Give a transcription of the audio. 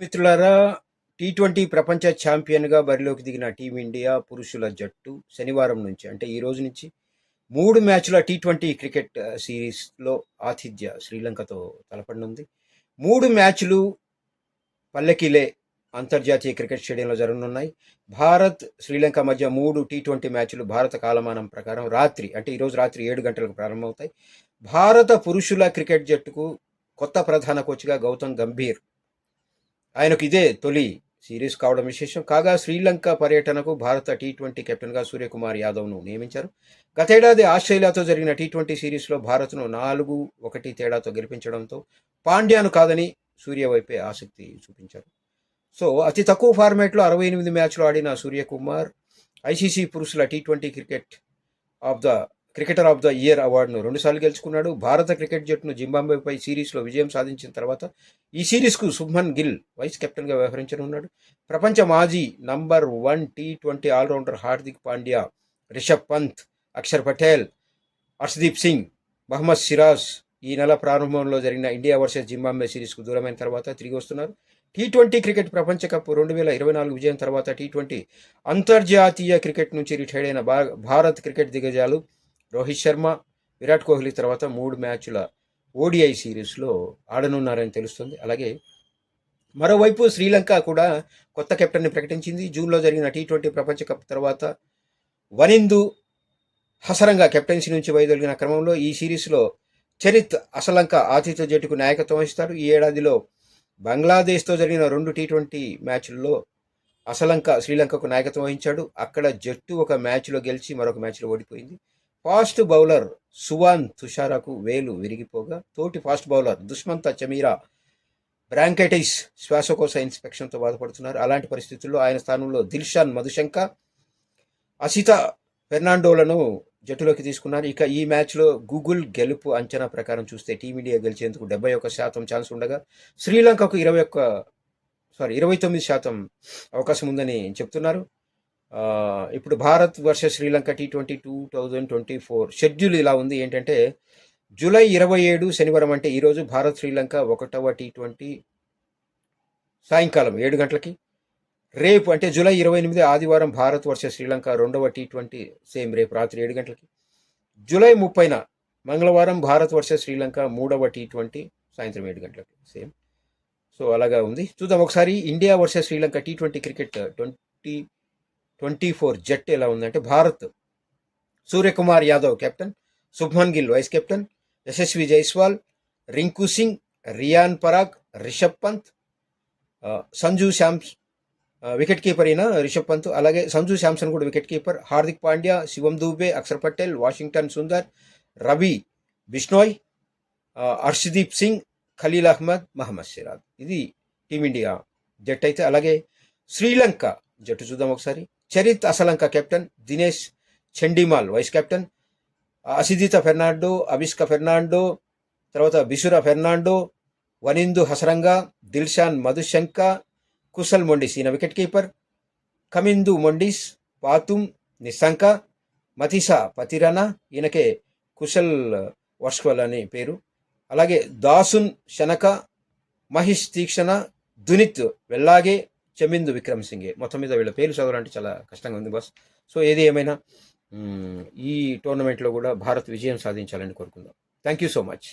మిత్రులారా T twenty ప్రపంచ ఛాంపియన్గా బరిలోకి దిగిన టీమిండియా పురుషుల జట్టు శనివారం నుంచి అంటే ఈ రోజు నుంచి మూడు మ్యాచ్ల టీ ట్వంటీ క్రికెట్ సిరీస్లో ఆతిథ్య శ్రీలంకతో తలపడనుంది. మూడు మ్యాచ్లు పల్లెకిలే అంతర్జాతీయ క్రికెట్ స్టేడియంలో జరగనున్నాయి. భారత్ శ్రీలంక మధ్య మూడు టీ ట్వంటీ మ్యాచ్లు భారత కాలమానం ప్రకారం రాత్రి అంటే ఈరోజు రాత్రి ఏడు గంటలకు ప్రారంభమవుతాయి. భారత పురుషుల క్రికెట్ జట్టుకు కొత్త ప్రధాన కోచ్గా గౌతమ్ గంభీర్ ఆయనకు ఇదే తొలి సిరీస్ కావడం విశేషం. కాగా శ్రీలంక పర్యటనకు భారత టీ ట్వంటీ కెప్టెన్గా సూర్యకుమార్ యాదవ్ను నియమించారు. గతేడాది ఆస్ట్రేలియాతో జరిగిన టీ ట్వంటీ సిరీస్లో భారత్ను నాలుగు ఒకటి తేడాతో గెలిపించడంతో పాండ్యాను కాదని సూర్య వైపే ఆసక్తి చూపించారు. సో అతి తక్కువ ఫార్మాట్లో అరవై ఎనిమిది మ్యాచ్లు ఆడిన సూర్యకుమార్ ఐసీసీ పురుషుల T twenty cricket of the cricketer of the year అవార్డును రెండుసార్లు గెలుచుకున్నాడు. భారత క్రికెట్ జట్టును జింబాబ్వేపై సిరీస్లో విజయం సాధించిన తర్వాత ఈ సిరీస్కు శుభ్మన్ గిల్ వైస్ కెప్టెన్గా వ్యవహరించనున్నాడు. ప్రపంచ మాజీ number one T twenty allrounder Hardik Pandya Rishabh Pant Axar Patel Harshdeep Singh Mohammed Siraj ఈ నెల ప్రారంభంలో జరిగిన ఇండియా వర్సెస్ జింబాబ్వే సిరీస్కు దూరమైన తర్వాత తిరిగి వస్తున్నారు. టీ ట్వంటీ క్రికెట్ ప్రపంచ కప్ రెండు వేల ఇరవై నాలుగు విజయం తర్వాత టీ ట్వంటీ అంతర్జాతీయ క్రికెట్ నుంచి రిటైర్డ్ అయిన భారత్ క్రికెట్ దిగ్గజాలు రోహిత్ శర్మ విరాట్ కోహ్లీ తర్వాత మూడు మ్యాచ్ల ఓడిఐ సిరీస్లో ఆడనున్నారని తెలుస్తుంది. అలాగే మరోవైపు శ్రీలంక కూడా కొత్త కెప్టెన్ని ప్రకటించింది. జూన్లో జరిగిన టీ ట్వంటీ ప్రపంచ కప్ తర్వాత వనిందు హసరంగా కెప్టెన్సీ నుంచి వైదొలిగిన క్రమంలో ఈ సిరీస్లో చరిత్ అసలంక ఆతిథ్య జట్టుకు నాయకత్వం వహిస్తాడు ఈ ఏడాదిలో బంగ్లాదేశ్తో జరిగిన రెండు టీ ట్వంటీ మ్యాచ్ల్లో అసలంక శ్రీలంకకు నాయకత్వం వహించాడు. అక్కడ జట్టు ఒక మ్యాచ్లో గెలిచి మరొక మ్యాచ్లో ఓడిపోయింది. ఫాస్ట్ బౌలర్ సువాన్ తుషారాకు వేలు విరిగిపోగా తోటి fast bowler Dushmantha Chameera bronchitis శ్వాసకోశ ఇన్స్పెక్షన్తో బాధపడుతున్నారు. అలాంటి పరిస్థితుల్లో ఆయన స్థానంలో దిల్షాన్ మధుశంక అసిత ఫెర్నాండోలను జట్టులోకి తీసుకున్నారు. ఇక ఈ మ్యాచ్లో గూగుల్ గెలుపు అంచనా ప్రకారం చూస్తే టీమిండియా గెలిచేందుకు డెబ్బై ఒక్క శాతం ఛాన్స్ ఉండగా శ్రీలంకకు ఇరవై ఒక్క సారీ ఇరవై తొమ్మిది శాతం అవకాశం ఉందని చెప్తున్నారు. ఇప్పుడు Bharat versus Sri Lanka T twenty two thousand twenty four schedule ఇలా ఉంది. ఏంటంటే జూలై ఇరవై ఏడు శనివారం అంటే ఈరోజు భారత్ శ్రీలంక ఒకటవ టీ ట్వంటీ సాయంకాలం ఏడు గంటలకి. రేపు అంటే జూలై ఇరవై ఎనిమిది ఆదివారం భారత్ వర్సెస్ శ్రీలంక రెండవ టీ ట్వంటీ సేమ్ రేపు రాత్రి ఏడు గంటలకి. జూలై ముప్పైన మంగళవారం భారత్ వర్సెస్ శ్రీలంక మూడవ టీ ట్వంటీ సాయంత్రం ఏడు గంటలకి సేమ్. సో అలాగా ఉంది. చూద్దాం ఒకసారి India versus Sri Lanka T twenty cricket twenty twenty four జట్ ఎలా ఉందంటే Bharat. Suryakumar Yadav captain Shubman Gill vice captain Yashasvi Jaiswal Rinku Singh Riyan Parag Rishabh Pant Sanju Samson wicket keeper అయిన రిషబ్ పంత్. అలాగే సంజు శాంసన్ కూడా wicket keeper. Hardik Pandya Shivam Dube Axar Patel Washington Sundar Ravi Bishnoi Arshdeep Harshdeep Singh Khaleel Ahmed Mohammed Siraj. ఇది team India జట్ అయితే. అలాగే శ్రీలంక జట్టు చూద్దాం ఒకసారి. Charith Asalanka captain Dinesh Chandimal vice captain Asitha Fernando Avishka Fernando తర్వాత బిసుర ఫెర్నాండో వనిందు హసరంగా దిల్షాన్ మధుశంక కుశల్ మొండిస్ ఈయన వికెట్ కీపర్ కమిందు మొండిస్ పాతుమ్ నిస్సంక మతిసా పతిరణ ఈయనకే కుశల్ వర్ష్వల్ అనే పేరు. అలాగే దాసున్ శనక మహిష్ తీక్షణ దునిత్ వెల్లాగే చెమిందు విక్రమ్ సింగే. మొత్తం మీద వీళ్ళ పేరు చదవాలంటే చాలా కష్టంగా ఉంది బాస్ సో ఏది ఏమైనా ఈ టోర్నమెంట్లో కూడా భారత్ విజయం సాధించాలని కోరుకుందాం. Thank you so much